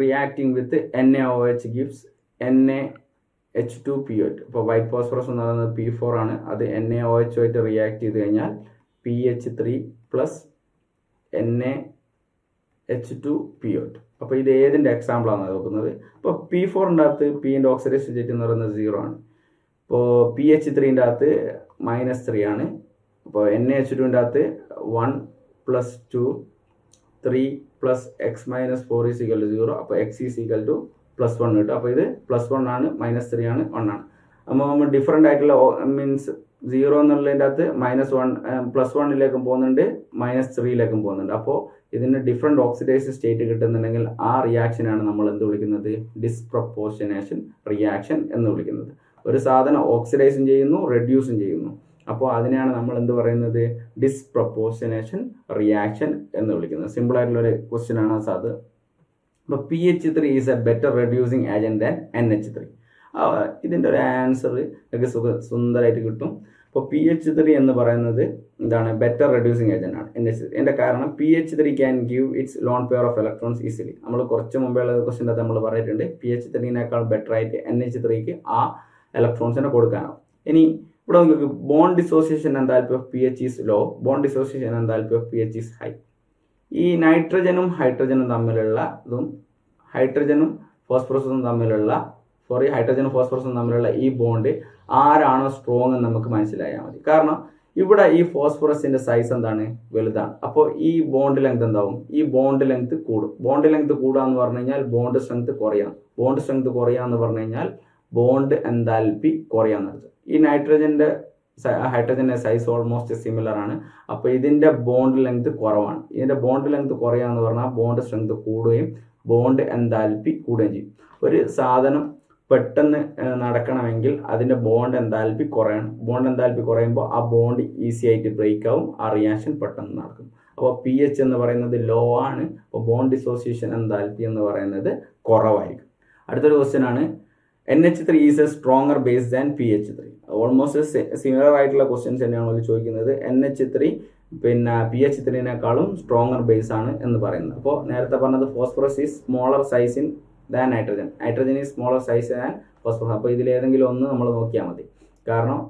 Reacting with N A O H gifts N A H two P eight ഇപ്പോൾ white phosphorus എന്ന് പറയുന്നത് P four ആണ്. അത് N A O H ആയിട്ട് react ചെയ്ത് കഴിഞ്ഞാൽ P H three plus N A H two P eight അപ്പോൾ ഇത് ഏതിന്റെ എക്സാമ്പിളാണ് നോക്കുന്നത്? ഇപ്പോൾ പി ഫോറിന്റെ അകത്ത് പിന്റെ ഓക്സിഡൈസ് സ്റ്റേറ്റ് എന്ന് പറയുന്നത് സീറോ ആണ്. ഇപ്പോൾ പി എച്ച് ത്രീന്റെ അകത്ത് മൈനസ് ത്രീ ആണ്. അപ്പോൾ എൻ എ എച്ച് ടുവിന്റെ അകത്ത് one plus two three plus X minus four is equal to zero അപ്പോൾ X is equal to plus one കിട്ടും. അപ്പോൾ ഇത് പ്ലസ് വൺ ആണ് മൈനസ് ത്രീ ആണ് വൺ ആണ്. അപ്പോൾ നമ്മൾ ഡിഫറെന്റ് ആയിട്ടുള്ള മീൻസ് സീറോ എന്നുള്ളതിന്റെ അകത്ത് മൈനസ് വൺ പ്ലസ് വണ്ണിലേക്കും പോകുന്നുണ്ട് മൈനസ് ത്രീയിലേക്കും പോകുന്നുണ്ട്. അപ്പോൾ ഇതിന് ഡിഫറെന്റ് ഓക്സിഡൈസ് സ്റ്റേറ്റ് കിട്ടുന്നുണ്ടെങ്കിൽ ആ റിയാക്ഷനാണ് നമ്മൾ എന്ത് വിളിക്കുന്നത്? ഡിസ്പ്രപ്പോർഷനേഷൻ റിയാക്ഷൻ എന്ന് വിളിക്കുന്നത്. ഒരു സാധനം ഓക്സിഡൈസും ചെയ്യുന്നു റെഡ്യൂസും ചെയ്യുന്നു. അപ്പോൾ അതിനെയാണ് നമ്മൾ എന്ത് പറയുന്നത്? ഡിസ്പ്രപ്പോസിനേഷൻ റിയാക്ഷൻ എന്ന് വിളിക്കുന്നത്. സിമ്പിൾ ആയിട്ടുള്ള ഒരു ക്വസ്റ്റ്യൻ ആണ് അത് അപ്പോൾ P H three is a better reducing agent than N H three ഇതിന്റെ ഒരു ആൻസർ ഒക്കെ സുഖ സുന്ദരമായിട്ട് കിട്ടും. അപ്പോൾ പി എച്ച് ത്രീ എന്ന് പറയുന്നത് എന്താണ്? ബെറ്റർ റെഡ്യൂസിങ് ഏജന്റ് ആണ്. എൻ എച്ച് എന്റെ കാരണം P H three can give its lone pair of electrons easily നമ്മൾ കുറച്ച് മുമ്പേയുള്ള ക്വസ്റ്റിന്റെ നമ്മൾ പറഞ്ഞിട്ടുണ്ട്. പി എച്ച് ത്രീനേക്കാൾ ബെറ്റർ ആയിട്ട് എൻ എച്ച് ത്രീക്ക് ആ ഇലക്ട്രോൺസിനെ കൊടുക്കാനാവും. ഇനി ഇവിടെ നമുക്ക് bond dissociation enthalpy of P H is low bond dissociation enthalpy of P H is high ഈ നൈട്രജനും ഹൈഡ്രജനും തമ്മിലുള്ള ഇതും ഹൈഡ്രജനും ഫോസ്ഫറസും തമ്മിലുള്ള സോറി ഹൈഡ്രജനും ഫോസ്ഫറസും തമ്മിലുള്ള ഈ ബോണ്ട് ആരാണോ സ്ട്രോങ് എന്ന് നമുക്ക് മനസ്സിലായാൽ മതി. കാരണം ഇവിടെ ഈ ഫോസ്ഫറസിന്റെ സൈസ് എന്താണ്? വലുതാണ്. അപ്പോൾ ഈ ബോണ്ട് ലെങ്ത് എന്താവും? ഈ ബോണ്ട് ലെങ്ത് കൂടും. ബോണ്ട് ലെങ്ത് കൂടുക എന്ന് പറഞ്ഞു കഴിഞ്ഞാൽ ബോണ്ട് സ്ട്രെങ്ത് കുറയാം ബോണ്ട് സ്ട്രെങ്ത് കുറയാന്ന് പറഞ്ഞു കഴിഞ്ഞാൽ ബോണ്ട് എന്താൽപി കുറയാന്ന് അർത്ഥം ഈ നൈട്രജന്റെ ഹൈഡ്രജന്റെ സൈസ് ഓൾമോസ്റ്റ് സിമിലർ ആണ്. അപ്പോൾ ഇതിന്റെ ബോണ്ട് ലെങ്ത് കുറവാണ്. ഇതിന്റെ ബോണ്ട് ലെങ്ത് കുറയാന്ന് പറഞ്ഞാൽ ബോണ്ട് സ്ട്രെങ്ത് കൂടുകയും ബോണ്ട് എന്താൽപി കൂടുകയും ചെയ്യും. ഒരു സാധനം പെട്ടെന്ന് നടക്കണമെങ്കിൽ അതിന്റെ ബോണ്ട് എന്താൽപി കുറയണം. ബോണ്ട് എന്താൽപി കുറയുമ്പോൾ ആ ബോണ്ട് ഈസി ആയിട്ട് ബ്രേക്ക് ആവും. ആ റിയാക്ഷൻ പെട്ടെന്ന് നടക്കും. അപ്പോൾ പി എച്ച് എന്ന് പറയുന്നത് ലോ ആണ്. അപ്പോൾ ബോണ്ട് ഡിസോസിയേഷൻ എന്താൽപി എന്ന് പറയുന്നത് കുറവായിരിക്കും. അടുത്തൊരു ക്വസ്റ്റ്യൻ ആണ്. N H three is a stronger base than P H three almost similar ആയിട്ടുള്ള ക്വസ്റ്റ്യൻസ് തന്നെയാണ് അവർ ചോദിക്കുന്നത്. എൻ എച്ച് ത്രീ പിന്നെ പി എച്ച് ത്രീനേക്കാളും സ്ട്രോങ്ങർ ബേസ് ആണ് എന്ന് പറയുന്നത്. അപ്പോൾ നേരത്തെ പറഞ്ഞത് phosphorus is smaller size in than nitrogen nitrogen is smaller size than phosphorus അപ്പോൾ ഇതിലേതെങ്കിലും ഒന്ന് നമ്മൾ നോക്കിയാൽ മതി. കാരണം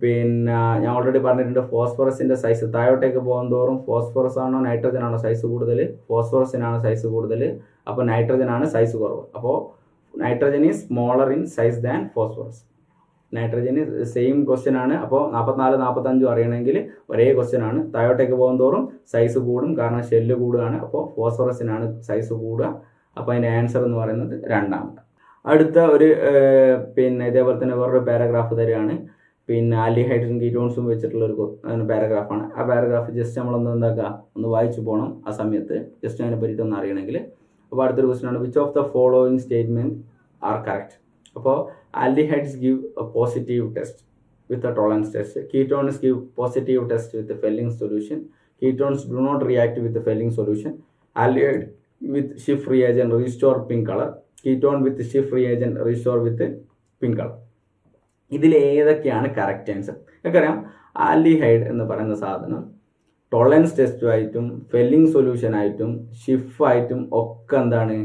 പിന്നെ ഞാൻ ഓൾറെഡി പറഞ്ഞിട്ടുണ്ട് ഫോസ്ഫറസിന്റെ സൈസ് താഴോട്ടേക്ക് പോകുന്നതോറും ഫോസ്ഫറസ് ആണോ നൈട്രജൻ ആണോ സൈസ് കൂടുതൽ ഫോസ്ഫറസിനാണ് സൈസ് കൂടുതൽ അപ്പോൾ നൈട്രജൻ ആണ് സൈസ് കുറവ്. അപ്പോൾ nitrogen is smaller in size than phosphorus nitrogen same question ആണ്. അപ്പോൾ നാൽപ്പത്തിനാല് നാൽപ്പത്തഞ്ചും അറിയണമെങ്കിൽ ഒരേ ക്വസ്റ്റ്യൻ ആണ്. താഴോട്ടേക്ക് പോകുന്തോറും സൈസ് കൂടും. കാരണം ഷെല്ല് കൂടുകയാണ്. അപ്പോൾ ഫോസ്ഫറസിനാണ് സൈസ് കൂടുക. അപ്പോൾ അതിന്റെ ആൻസർ എന്ന് പറയുന്നത് രണ്ടാമത്. അടുത്ത ഒരു പിന്നെ ഇതേപോലെ തന്നെ വേറൊരു പാരഗ്രാഫ് തരികയാണ്. പിന്നെ ആലിഹൈഡ്രജൻ കീറ്റോൺസും വെച്ചിട്ടുള്ള ഒരു പാരഗ്രാഫാണ് ആ പാരഗ്രാഫ് ജസ്റ്റ് നമ്മളൊന്ന് എന്താക്കുക? ഒന്ന് വായിച്ചു പോകണം ആ സമയത്ത്. ജസ്റ്റ് അതിനെ പറ്റിയിട്ടൊന്ന് അറിയണമെങ്കിൽ അപ്പോൾ അടുത്തൊരു ക്വസ്റ്റൻ ആണ് which of the following statement are correct അപ്പോൾ positive test with a tolerance test. Ketones give positive test with the Felling solution. Ketones do not react with the Felling solution. Aldehyde with Schiff reagent restore pink color. Ketone with Schiff reagent restore with pink color. ഇതിൽ ഏതൊക്കെയാണ് correct answer നമുക്കറിയാം aldehyde എന്ന് പറയുന്ന സാധനം ടോളൻസ് ടെസ്റ്റുമായിട്ടും felling solution ആയിട്ടും ഷിഫ് ആയിട്ടും ഒക്കെ എന്താണ്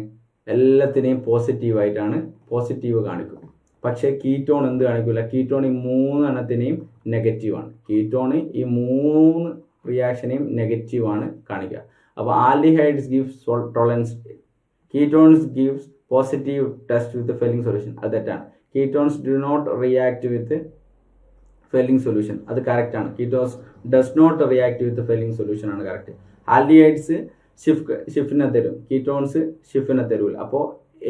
എല്ലാത്തിനെയും പോസിറ്റീവായിട്ടാണ് പോസിറ്റീവ് കാണിക്കും. പക്ഷേ കീറ്റോൺ എന്ത് കാണിക്കില്ല കീറ്റോൺ ഈ മൂന്നെണ്ണത്തിനെയും നെഗറ്റീവാണ് കീറ്റോൺ ഈ മൂന്ന് റിയാക്ഷനെയും നെഗറ്റീവാണ് കാണിക്കുക അപ്പോൾ aldehydes gives Tollens ketones gives positive test with Fehling solution അത് തെറ്റാണ്. Ketones do not react with Fehling solution അത് കറക്റ്റ് ആണ്. Ketones does not react with Fehling solution ആണ് കറക്റ്റ് ആൽഡിഹൈഡ്സ് ഷിഫ് ഷിഫിനെ തരും. കീറ്റോൺസ് ഷിഫിനെ തരൂല. അപ്പോൾ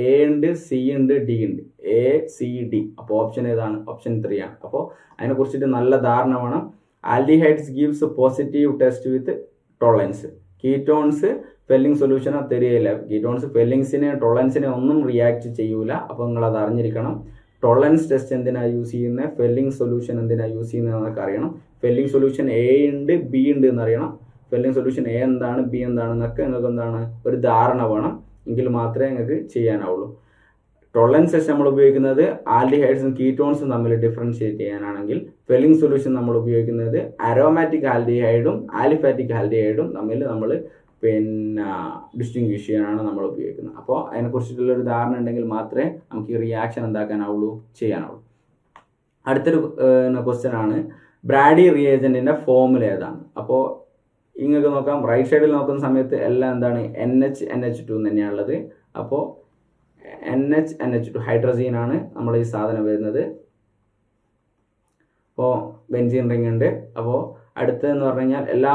എ ഉണ്ട് സി ഉണ്ട് ഡി ഉണ്ട്. എ സി ഡി അപ്പോൾ ഓപ്ഷൻ ഏതാണ്? ഓപ്ഷൻ ത്രീ ആണ്. അപ്പോൾ അതിനെക്കുറിച്ചിട്ട് നല്ല ധാരണ വേണം. Aldehydes gives positive test with Tollens ketones Fehling സൊല്യൂഷനെ തരികയില്ല. കീറ്റോൺസ് ഫെല്ലിങ്സിനെ ടൊളൻസിനെ ഒന്നും റിയാക്ട് ചെയ്യൂല. അപ്പോൾ നിങ്ങൾ അത് അറിഞ്ഞിരിക്കണം. ടൊളൻസ് ടെസ്റ്റ് എന്തിനാണ് യൂസ് ചെയ്യുന്നത് ഫെല്ലിംഗ് സൊല്യൂഷൻ എന്തിനാണ് യൂസ് ചെയ്യുന്നത് എന്നൊക്കെ അറിയണം ഫെല്ലിംഗ് സൊല്യൂഷൻ എ ഉണ്ട് ബി ഉണ്ട് എന്ന് അറിയണം ഫെല്ലിംഗ് സൊല്യൂഷൻ എ എന്താണ് ബി എന്താണെന്നൊക്കെ നിങ്ങൾക്ക് എന്താണ് ഒരു ധാരണ വേണം. എങ്കിൽ മാത്രമേ നിങ്ങൾക്ക് ചെയ്യാനാവുള്ളൂ. ടൊളൻസ് ടെസ്റ്റ് നമ്മൾ ഉപയോഗിക്കുന്നത് ആൽഡിഹൈഡ്സും കീറ്റോൺസും തമ്മിൽ ഡിഫറൻഷിയേറ്റ് ചെയ്യാനാണെങ്കിൽ ഫെല്ലിംഗ് സൊല്യൂഷൻ നമ്മൾ ഉപയോഗിക്കുന്നത് അരോമാറ്റിക് ആൽഡിഹൈഡും ആലിഫാറ്റിക് ആൽഡിഹൈഡും തമ്മിൽ നമ്മൾ പിന്നെ ഡിസ്റ്റിങ്വിഷ് ചെയ്യാനാണ് നമ്മൾ ഉപയോഗിക്കുന്നത്. അപ്പോൾ അതിനെക്കുറിച്ചിട്ടുള്ള ഒരു ധാരണ ഉണ്ടെങ്കിൽ മാത്രമേ നമുക്ക് ഈ റിയാക്ഷൻ എന്താക്കാനാവുള്ളൂ ചെയ്യാനാവുള്ളൂ. അടുത്തൊരു ക്വസ്റ്റ്യൻ ആണ് ബ്രാഡി റിയേജന്റിന്റെ ഫോമുല ഏതാണ്? അപ്പോൾ ഇങ്ങൊക്കെ നോക്കാം റൈറ്റ് സൈഡിൽ നോക്കുന്ന സമയത്ത് എല്ലാം എന്താണ്? N H N H two തന്നെയാണുള്ളത് അപ്പോൾ N H N H two hydrazine ആണ് നമ്മൾ ഈ സാധനം വരുന്നത്. അപ്പോൾ ബെൻസീൻ റിംഗ് ഉണ്ട്. അപ്പോൾ അടുത്തതെന്ന് പറഞ്ഞു കഴിഞ്ഞാൽ എല്ലാ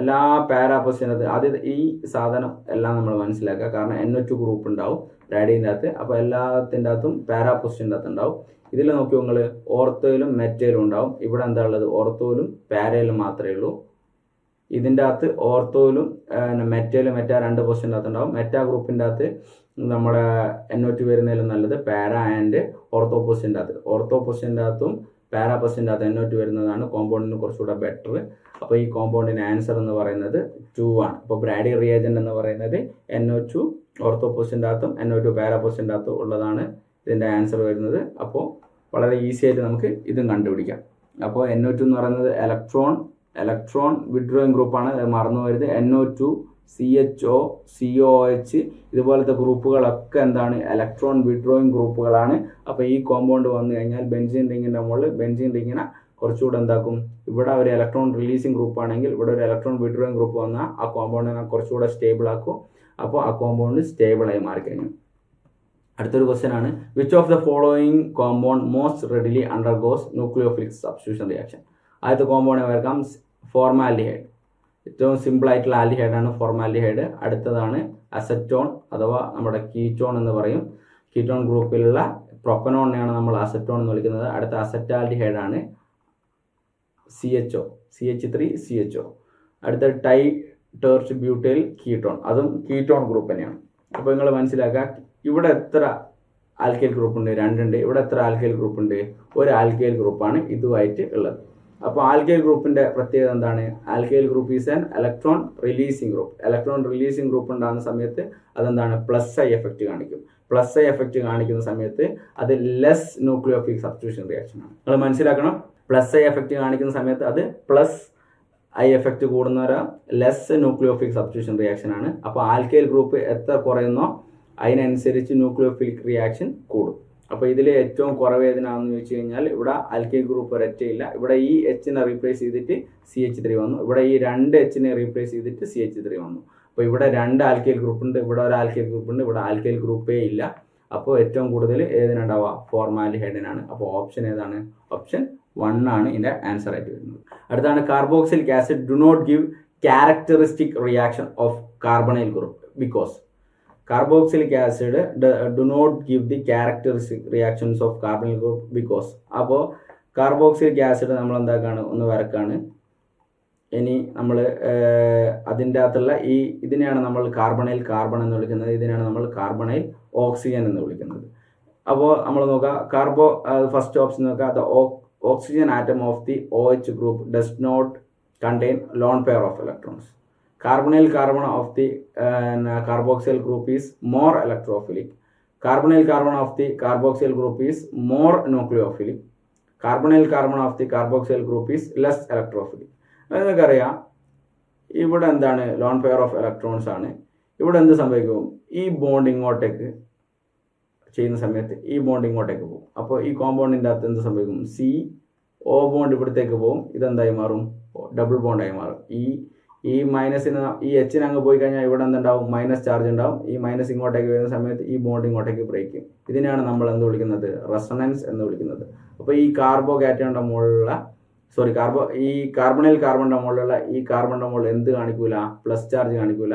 എല്ലാ പാരാ പൊസിഷനകത്ത് ആദ്യം ഈ സാധനം എല്ലാം നമ്മൾ മനസ്സിലാക്കുക. കാരണം എൻ ഒ ടു ഗ്രൂപ്പ് ഉണ്ടാവും റാഡിന്റെ അകത്ത് അപ്പോൾ എല്ലാത്തിന്റെ അകത്തും പാരാ പൊസിഷന്റെ അകത്ത് ഉണ്ടാവും. ഇതിൽ നോക്കി നിങ്ങൾ ഓർത്തോയിലും മെറ്റയിലും ഉണ്ടാവും. ഇവിടെ എന്താ ഉള്ളത്? ഓർത്തോയിലും പാരയിലും മാത്രമേ ഉള്ളൂ. ഇതിന്റെ അകത്ത് ഓർത്തോയിലും മെറ്റയിലും മെറ്റ രണ്ട് പൊസിഷന്റെ അകത്ത് ഉണ്ടാവും. മെറ്റ ഗ്രൂപ്പിന്റെ അകത്ത് നമ്മുടെ എൻ ഒ ടു വരുന്നതിലും നല്ലത് പാര ആൻഡ് ഓർത്തോ അകത്ത്. ഓർത്തോ അകത്തും പാരാ അത് എന്നോട്ട് വരുന്നതാണ്. കോമ്പൗണ്ടിന് കുറച്ചുകൂടെ ബെറ്റർ അപ്പോൾ ഈ കോമ്പൗണ്ടിന് ആൻസർ എന്ന് പറയുന്നത് ടു ആണ്. അപ്പോൾ ബ്രാഡി റിയേജന്റ് എന്ന് പറയുന്നത് എൻ ഒ ടു ഓർത്തോപ്പോസിന്റെ അകത്തും എൻ ഒ ടു പാരാപോസിന്റെ അകത്തും ഉള്ളതാണ് ഇതിന്റെ ആൻസർ വരുന്നത്. അപ്പോൾ വളരെ ഈസി ആയിട്ട് നമുക്ക് ഇതും കണ്ടുപിടിക്കാം. അപ്പോൾ എൻ ഒ ടു എന്ന് പറയുന്നത് ഇലക്ട്രോൺ ഇലക്ട്രോൺ വിഡ്രോയിങ് ഗ്രൂപ്പാണ് മറന്നു വരുന്നത് N O two C H O C O H ഇതുപോലത്തെ ഗ്രൂപ്പുകളൊക്കെ എന്താണ്? ഇലക്ട്രോൺ വിഡ്രോയിങ് ഗ്രൂപ്പുകളാണ്. അപ്പോൾ ഈ കോമ്പൗണ്ട് വന്നു കഴിഞ്ഞാൽ ബെൻസിൻ റിങ്ങിന്റെ മുകളിൽ ബെൻസിൻ റിങ്ങിനെ കുറച്ചുകൂടെ എന്താക്കും? ഇവിടെ ഒരു ഇലക്ട്രോൺ റിലീസിങ് ഗ്രൂപ്പ് ആണെങ്കിൽ ഇവിടെ ഒരു ഇലക്ട്രോൺ വിഡ്രോയിങ് ഗ്രൂപ്പ് വന്നാൽ ആ കോമ്പൗണ്ടിനെ കുറച്ചുകൂടെ സ്റ്റേബിൾ ആക്കും. അപ്പോൾ ആ കോമ്പൗണ്ട് സ്റ്റേബിളായി മാറിക്കഴിഞ്ഞു. അടുത്തൊരു ക്വസ്റ്റ്യൻ ആണ്. Which of the following compound most readily undergoes nucleophilic substitution reaction ആദ്യത്തെ കോമ്പൗണ്ട് വരക്കാം. ഫോർമാലിഹൈഡ് ഏറ്റവും സിമ്പിൾ ആയിട്ടുള്ള ആൽഡിഹൈഡ് ആണ് ഫോർമാലിഹൈഡ് അടുത്തതാണ് അസറ്റോൺ അഥവാ നമ്മുടെ കീറ്റോൺ എന്ന് പറയും. കീറ്റോൺ ഗ്രൂപ്പിലുള്ള പ്രൊപ്പനോണിനെയാണ് നമ്മൾ അസറ്റോൺ എന്ന് വിളിക്കുന്നത്. അടുത്ത അസറ്റാൽഡിഹൈഡ് ആണ് C H O C H three C H O അടുത്ത ടൈ ടേർച്ച് ബ്യൂട്ടൈൽ കീറ്റോൺ അതും കീറ്റോൺ ഗ്രൂപ്പ് തന്നെയാണ്. അപ്പോൾ നിങ്ങൾ മനസ്സിലാക്കുക ഇവിടെ എത്ര ആൽക്കൈൽ ഗ്രൂപ്പ് ഉണ്ട്? രണ്ടുണ്ട്. ഇവിടെ എത്ര ആൽക്കൈൽ ഗ്രൂപ്പ് ഉണ്ട്? ഒരു ആൽക്കൈൽ ഗ്രൂപ്പാണ് ഇതുമായിട്ട് ഉള്ളത്. അപ്പോൾ ആൽക്കൈൽ ഗ്രൂപ്പിന്റെ പ്രത്യേകത എന്താണ്? Alkyl group is an electron releasing group. Electron releasing group ഉണ്ടാകുന്ന സമയത്ത് അതെന്താണ്? പ്ലസ് ഐ എഫക്റ്റ് കാണിക്കും. പ്ലസ് ഐ എഫക്റ്റ് കാണിക്കുന്ന സമയത്ത് അത് ലെസ് ന്യൂക്ലിയോഫിക് സബ്സ്റ്റിറ്റ്യൂഷൻ റിയാക്ഷൻ ആണ്. നിങ്ങൾ മനസ്സിലാക്കണം? പ്ലസ് ഐ എഫക്റ്റ് കാണിക്കുന്ന സമയത്ത് അത് പ്ലസ് ഐ എഫക്റ്റ് കൂടുന്നവരെ. ലെസ് ന്യൂക്ലിയോഫിക് സബ്സ്റ്റിറ്റ്യൂഷൻ റിയാക്ഷൻ ആണ്. അപ്പോൾ ആൽക്കൈൽ ഗ്രൂപ്പ് എത്ര കുറയുന്നോ അതിനനുസരിച്ച് ന്യൂക്ലിയോഫിലിക് റിയാക്ഷൻ കൂടും. അപ്പോൾ ഇതിൽ ഏറ്റവും കുറവ് ഏതിനാണെന്ന് ചോദിച്ചു കഴിഞ്ഞാൽ ഇവിടെ ആൽക്കൈൽ ഗ്രൂപ്പ് ഒരൊറ്റയില്ല. ഇവിടെ ഈ എച്ചിനെ റീപ്ലേസ് ചെയ്തിട്ട് സി എച്ച് ത്രീ വന്നു. ഇവിടെ ഈ രണ്ട് എച്ചിനെ റീപ്ലേസ് ചെയ്തിട്ട് സി എച്ച് ത്രീ വന്നു. അപ്പോൾ ഇവിടെ രണ്ട് ആൽക്കൈൽ ഗ്രൂപ്പ് ഉണ്ട് ഇവിടെ ഒരു ആൽക്കൈൽ ഗ്രൂപ്പ് ഉണ്ട് ഇവിടെ ആൽക്കൈൽ ഗ്രൂപ്പേ ഇല്ല. അപ്പോൾ ഏറ്റവും കൂടുതൽ ഏതിനുണ്ടാവുക? ഫോർമാലിഹൈഡിനാണ് അപ്പോൾ ഓപ്ഷൻ ഏതാണ്? ഓപ്ഷൻ വൺ ആണ് ഇതിന്റെ ആൻസർ ആയിട്ട് വരുന്നത്. അടുത്താണ് carboxylic acid do not give characteristic reaction of carbonyl group because carboxylic acid do not give the characteristic reactions of carbon because അപ്പോൾ കാർബോക്സിലിക് ആസിഡ് നമ്മൾ എന്താക്കാണ്? ഒന്ന് വരക്കാണ്. ഇനി നമ്മൾ അതിന്റെ അകത്തുള്ള ഈ ഇതിനെയാണ് നമ്മൾ കാർബണൈൽ കാർബൺ എന്ന് വിളിക്കുന്നത്. ഇതിനെയാണ് നമ്മൾ കാർബണൈൽ ഓക്സിജൻ എന്ന് വിളിക്കുന്നത്. അപ്പോൾ നമ്മൾ നോക്കുക കാർബോ ഫസ്റ്റ് ഓപ്ഷൻ നോക്കുക the oxygen atom of the O H group does not contain lone pair of electrons carbonyl carbon of the uh, carboxyl group is more electrophilic carbonyl carbon of the carboxyl group is more nucleophilic carbonyl carbon of the carboxyl group is less electrophilic നിങ്ങൾക്കറിയാം ഇവിടെ എന്താണ് loan pair of electrons ആണ് ഇവിടെ എന്ത് സംഭവിക്കും ഈ bond ഇങ്ങോട്ടേക്ക് ചെയ്യുന്ന സമയത്ത് ഈ ബോണ്ട് ഇങ്ങോട്ടേക്ക് പോകും അപ്പോൾ ഈ കോമ്പൗണ്ടിന്റെ അകത്ത് എന്ത് സംഭവിക്കും സി ഓ ബോണ്ട് ഇവിടത്തേക്ക് പോകും ഇതെന്തായി മാറും ഡബിൾ ബോണ്ടായി മാറും ഈ ഈ മൈനസിന് ഈ എച്ചിന് അങ്ങ് പോയി കഴിഞ്ഞാൽ ഇവിടെ എന്തുണ്ടാവും? മൈനസ് ചാർജ് ഉണ്ടാവും. ഈ മൈനസ് ഇങ്ങോട്ടേക്ക് വരുന്ന സമയത്ത് ഈ ബോണ്ട് ഇങ്ങോട്ടേക്ക് ബ്രേക്ക് ഇതിനെയാണ് നമ്മൾ എന്ത് വിളിക്കുന്നത്? റെസണൻസ് എന്ന് വിളിക്കുന്നത്. അപ്പോൾ ഈ കാർബോ കാറ്റോണിന്റെ മുകളിലുള്ള സോറി കാർബോ ഈ കാർബണിൽ കാർബണിന്റെ മുകളിലുള്ള ഈ കാർബണിന്റെ മുകളിൽ എന്ത് കാണിക്കൂല? Plus charge കാണിക്കൂല.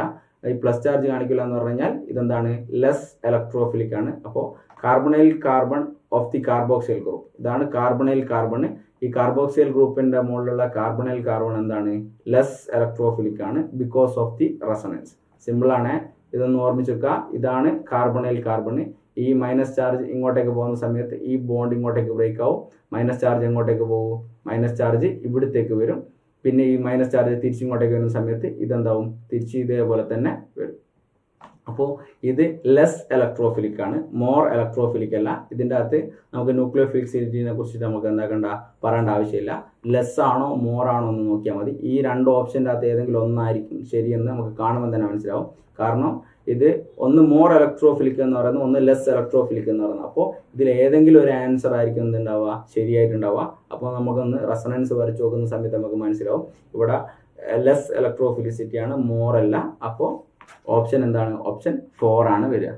ഈ പ്ലസ് ചാർജ് കാണിക്കില്ല എന്ന് പറഞ്ഞാൽ ഇതെന്താണ്? ലെസ് ഇലക്ട്രോഫിലിക് ആണ്. അപ്പോൾ carbonyl carbon of the carboxyl group ഇതാണ് കാർബണൈൽ കാർബൺ ഈ കാർബോക്സൈൽ ഗ്രൂപ്പിന്റെ മുകളിലുള്ള കാർബണൈൽ കാർബൺ എന്താണ്? ലെസ് ഇലക്ട്രോഫിലിക് ആണ് because of the resonance simple ആണ്. ഇതൊന്ന് ഓർമ്മിച്ച് വെക്കുക. ഇതാണ് കാർബണൈൽ കാർബൺ ഈ മൈനസ് ചാർജ് ഇങ്ങോട്ടേക്ക് പോകുന്ന സമയത്ത് ഈ ബോണ്ട് ഇങ്ങോട്ടേക്ക് ബ്രേക്ക് ആവും. മൈനസ് ചാർജ് എങ്ങോട്ടേക്ക് പോകും? മൈനസ് ചാർജ് ഇവിടത്തേക്ക് വരും. പിന്നെ ഈ മൈനസ് ചാർജ് തിരിച്ചിങ്ങോട്ടേക്ക് വരുന്ന സമയത്ത് ഇതെന്താവും? തിരിച്ച് ഇതേപോലെ തന്നെ വരും. അപ്പോൾ ഇത് ലെസ് ഇലക്ട്രോഫിലിക് ആണ്. മോർ ഇലക്ട്രോഫിലിക് അല്ല. ഇതിന്റെ അകത്ത് നമുക്ക് ന്യൂക്ലിയോഫിലിസിറ്റിനെ കുറിച്ചിട്ട് നമുക്ക് എന്താക്കണ്ട പറയേണ്ട ആവശ്യമില്ല. ലെസ് ആണോ മോർ ആണോ എന്ന് നോക്കിയാൽ മതി. ഈ രണ്ട് ഓപ്ഷന്റെ അകത്ത് ഏതെങ്കിലും ഒന്നായിരിക്കും ശരിയെന്ന് നമുക്ക് കാണുമ്പോൾ തന്നെ മനസ്സിലാവും. കാരണം ഇത് ഒന്ന് മോർ ഇലക്ട്രോഫിലിക് എന്ന് പറയുന്നത് ഒന്ന് ലെസ് ഇലക്ട്രോഫിലിക് എന്ന് പറയുന്നത് അപ്പോൾ ഇതിൽ ഏതെങ്കിലും ഒരു ആൻസർ ആയിരിക്കും എന്തുണ്ടാവുക? ശരിയായിട്ടുണ്ടാവുക. അപ്പോൾ നമുക്കൊന്ന് റെസണൻസ് വരച്ച് നോക്കുന്ന സമയത്ത് നമുക്ക് മനസ്സിലാവും. ഇവിടെ ലെസ് ഇലക്ട്രോഫിലിസിറ്റി ആണ് മോർ അല്ല. അപ്പോൾ ഓപ്ഷൻ എന്താണ്? ഓപ്ഷൻ ഫോർ ആണ് വരിക.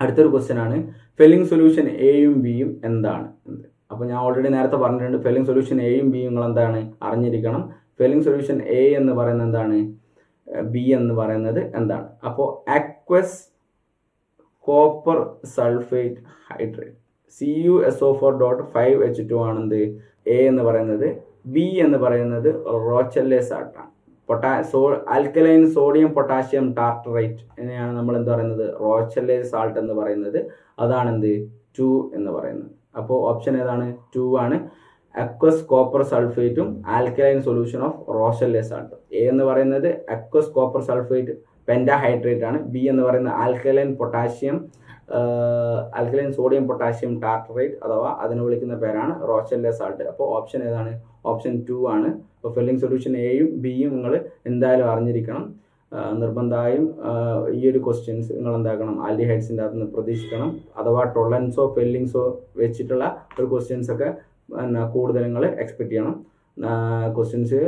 അടുത്തൊരു ക്വസ്റ്റ്യൻ ആണ് ഫെല്ലിംഗ് സൊല്യൂഷൻ എയും ബിയും എന്താണ്? അപ്പോൾ ഞാൻ ഓൾറെഡി നേരത്തെ പറഞ്ഞിട്ടുണ്ട് ഫെല്ലിംഗ് സൊല്യൂഷൻ എയും ബിയും നിങ്ങൾ എന്താണ്? അറിഞ്ഞിരിക്കണം. ഫെല്ലിംഗ് സൊല്യൂഷൻ എ എന്ന് പറയുന്നത് എന്താണ്? ബി എന്ന് പറയുന്നത് എന്താണ്? അപ്പോൾ aqueous copper sulphate hydrate C U S O four dot five H two ആണെന്ത് A എന്ന് പറയുന്നത് ബി എന്ന് പറയുന്നത് റോച്ചല്ലേ ആട്ടാണ് പൊട്ടാ so alkaline sodium potassium tartrate എന്നെയാണ് നമ്മൾ എന്ത് പറയുന്നത്? റോച്ചല്ലേ സാൾട്ട് എന്ന് പറയുന്നത്. അതാണ് എന്ത്? ടു എന്ന് പറയുന്നത്. അപ്പോൾ ഓപ്ഷൻ ഏതാണ്? ടു ആണ്. Aqueous copper സൾഫേറ്റും alkaline solution of Rochelle salt A എന്ന് പറയുന്നത് അക്വസ് കോപ്പർ സൾഫേറ്റ് പെൻഡാഹൈഡ്രേറ്റ് ആണ്. ബി എന്ന് പറയുന്നത് alkaline potassium alkaline sodium potassium tartrate അഥവാ അതിനെ വിളിക്കുന്ന പേരാണ് റോച്ചലിലെ സാൾട്ട് അപ്പോൾ ഓപ്ഷൻ ഏതാണ്? ഓപ്ഷൻ ടു ആണ്. അപ്പോൾ ഫില്ലിംഗ് സൊല്യൂഷൻ എയും ബിയും നിങ്ങൾ എന്തായാലും അറിഞ്ഞിരിക്കണം. നിർബന്ധമായും ഈ ഒരു ക്വസ്റ്റ്യൻസ് നിങ്ങൾ എന്താക്കണം? ആൽഡിഹൈഡ്സിന്റെ അകത്ത് നിന്ന് പ്രതീക്ഷിക്കണം. അഥവാ ടൊളൻസോ ഫെല്ലിങ്സോ വെച്ചിട്ടുള്ള ഒരു ക്വസ്റ്റ്യൻസ് ഒക്കെ കൂടുതൽ നിങ്ങൾ എക്സ്പെക്ട് ചെയ്യണം. ക്വസ്റ്റ്യൻസ്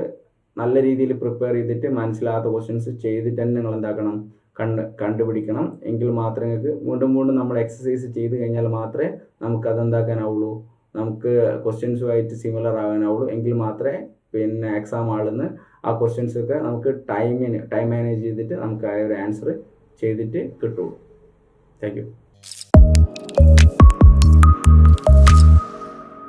നല്ല രീതിയിൽ പ്രിപ്പയർ ചെയ്തിട്ട് മനസ്സിലാകാത്ത ക്വസ്റ്റ്യൻസ് ചെയ്തിട്ട് തന്നെ നിങ്ങൾ എന്താക്കണം? കണ്ട് കണ്ടുപിടിക്കണം. എങ്കിൽ മാത്രമേ നിങ്ങൾക്ക് വീണ്ടും വീണ്ടും നമ്മൾ എക്സസൈസ് ചെയ്ത് കഴിഞ്ഞാൽ മാത്രമേ നമുക്ക് അതെന്താക്കാനാവുള്ളൂ. നമുക്ക് ക്വസ്റ്റ്യൻസുമായിട്ട് സിമിലർ ആകാനാവുള്ളൂ. എങ്കിൽ മാത്രമേ പിന്നെ എക്സാം ആളിന്ന് ആ ക്വസ്റ്റ്യൻസ് ഒക്കെ നമുക്ക് ടൈമിന് ടൈം മാനേജ് ചെയ്തിട്ട് നമുക്ക് ആ ഒരു ആൻസർ ചെയ്തിട്ട് കിട്ടുള്ളൂ. Thank you